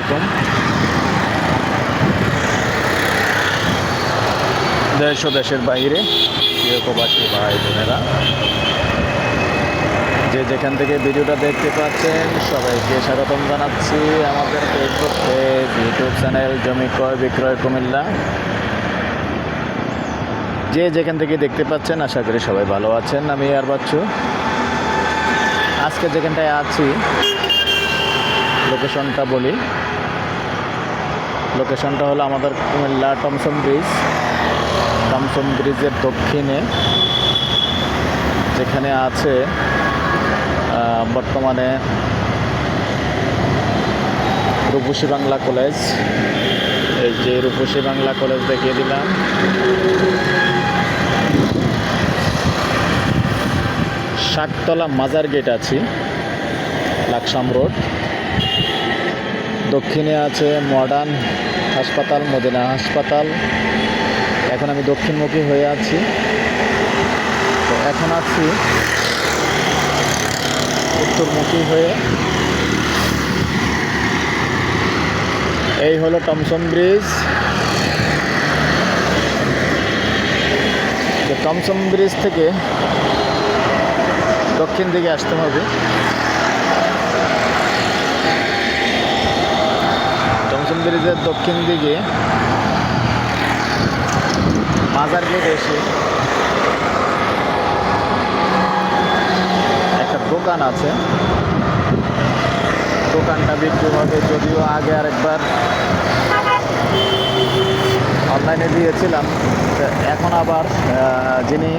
আলাইকুম। দেশ ও দেশের বাইরে, প্রিয় প্রবাসী ভাই বোনেরা, যে যেখান থেকে ভিডিওটা দেখতে পাচ্ছেন, সবাইকে স্বাগতম জানাচ্ছি আমাদের ফেসবুক পেজ ইউটিউব চ্যানেল জমি ক্রয়, বিক্রয় কুমিল্লা। যে যেখান থেকে দেখতে পাচ্ছেন, আশা করি সবাই ভালো আছেন। আমি আর বাচ্চু। আজকে যেখানটায় আছি লোকেশনটা বলি। লোকেশনটা হলো আমাদের কুমিল্লা টমসম ব্রিজ। টমসম ব্রিজের দক্ষিণে, যেখানে আছে বর্তমানে রূপসী বাংলা কলেজ। এই যে রূপসী বাংলা কলেজ দেখিয়ে দিলাম। শাকতলা মাজার গেট আছি, লাকসাম রোড। দক্ষিণে আছে মডার্ন হাসপাতাল, মদিনা হাসপাতাল। এখন আমি দক্ষিণমুখী হয়ে আছি। তো এখন আছি উত্তরমুখী হয়ে। এই হলো টমসন ব্রিজ। টমসন ব্রিজ থেকে দক্ষিণ দিকে আসতে হবে টমসন ব্রিজের দক্ষিণ দিকে। মাজার গেট এসে একটা দোকান আছে। দোকানটা বিক্রি হবে যদিও আগে আরেকবার অনলাইনে দিয়েছিলাম। এখন আবার যিনি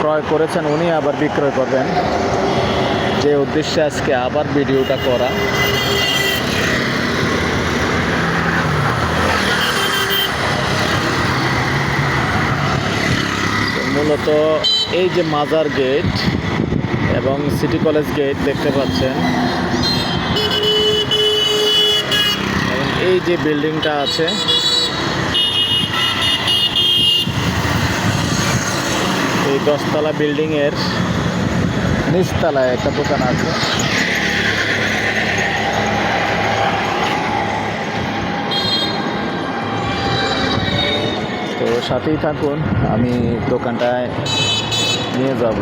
ক্রয় করেছেন, উনি আবার বিক্রয় করবেন। যে উদ্দেশ্যে আজকে আবার ভিডিওটা করা তো মূলত এই যে মাজার গেট এবং সিটি কলেজ গেট দেখতে পাচ্ছেন। এবং এই যে বিল্ডিংটা আছে, এই দশতলা বিল্ডিংয়ের নিচতলায় একটা দোকান আছে। সাথেই থাকুন আমি দোকানটায় নিয়ে যাব।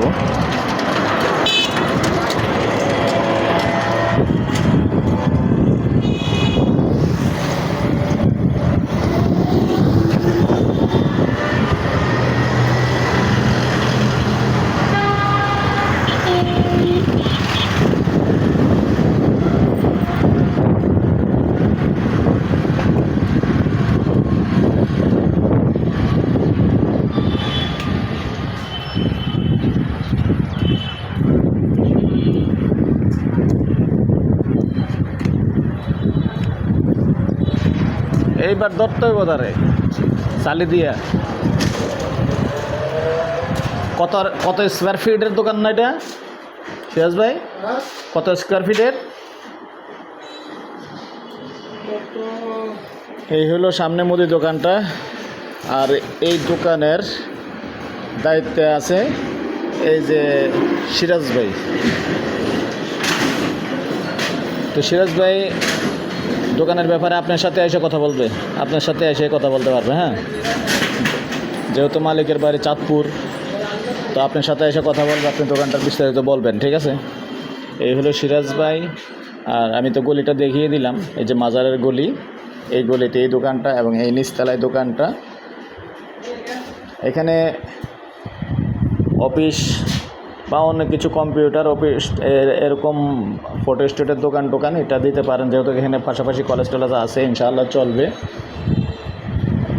এইবার দত্তই বোধারে চালি দিয়া। কত কত স্কোয়ার ফিটের দোকান না এটা? সিরাজ ভাই, কত স্কোয়ার ফিটের এই হলো সামনে মুদি দোকানটা। আর এই দোকানের দায়িত্বে আছে এই যে সিরাজ ভাই। তো সিরাজ ভাই দোকানের ব্যাপারে আপনার সাথে এসে কথা বলবে। আপনার সাথে এসে কথা বলতে পারবে হ্যাঁ? যেহেতু মালিকের বাড়ি চাঁদপুর, তো আপনার সাথে এসে কথা বলবে, আপনি দোকানটার বিস্তারিত বলবেন, ঠিক আছে? এই হলো সিরাজ ভাই, আর আমি তো গলিটা দেখিয়ে দিলাম, এই যে মাজারের গলি, এই গলিতে এই দোকানটা এবং এই নিচতলায় দোকানটা। এখানে অফিস বা অন্য কিছু কম্পিউটার, অফিস, এর- এরকম ফটো স্টেটের দোকান টোকান, এটা দিতে পারেন। যেহেতু এখানে পাশাপাশি কলেজ টলেজ আছে, ইনশাআল্লাহ চলবে।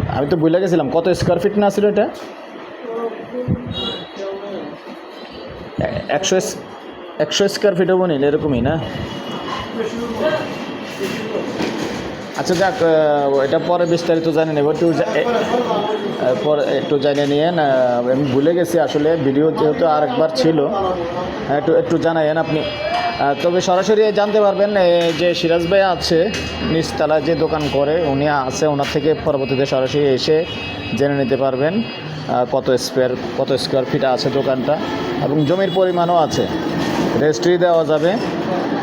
আমি তো ভুলে গেছিলাম, কত স্কোয়ার ফিট না ছিল এটা? একশো একশো স্কোয়ার ফিট হব এরকমই না? আচ্ছা যাক এটা পরে বিস্তারিত জানি নেব একটু পরে একটু জানিয়ে নিয়েন আমি ভুলে গেছি আসলে ভিডিও যেহেতু আরেকবার ছিল হ্যাঁ, একটু একটু জানাইয়েন আপনি। তবে সরাসরি জানতে পারবেন যে সিরাজ ভাই আছে নিচতলায় যে দোকান করে উনি আছে ওনার থেকে পরবর্তীতে সরাসরি এসে জেনে নিতে পারবেন কত স্কোয়ার কত স্কোয়ার ফিট আছে দোকানটা এবং জমির পরিমাণও আছে। রেজিস্ট্রি দেওয়া যাবে।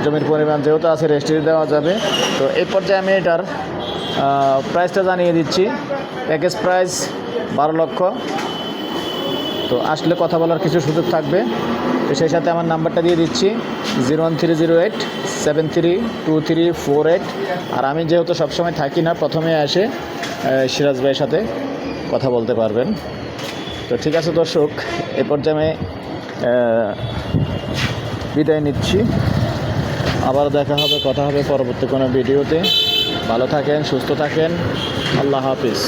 জমির পরিমাণ যেহেতু আছে রেজিস্ট্রি দেওয়া যাবে। তো এই পর্যায়ে আমি এটার প্রাইসটা জানিয়ে দিচ্ছি। প্যাকেজ প্রাইস বারো লক্ষ। তো আসলে কথা বলার কিছু সুযোগ থাকবে। তো সেই সাথে আমার নাম্বারটা দিয়ে দিচ্ছি। Zero one three zero eight seven three two three four eight আর আমি যেহেতু সবসময় থাকি না প্রথমে আহ, সিরাজ ভাইয়ের সাথে কথা বলতে পারবেন। তো ঠিক আছে দর্শক এ পর্যায়ে বিদায় নিচ্ছি। আবার দেখা হবে, কথা হবে পরবর্তী কোনো ভিডিওতে। ভালো থাকেন, সুস্থ থাকেন। আল্লাহ হাফিজ।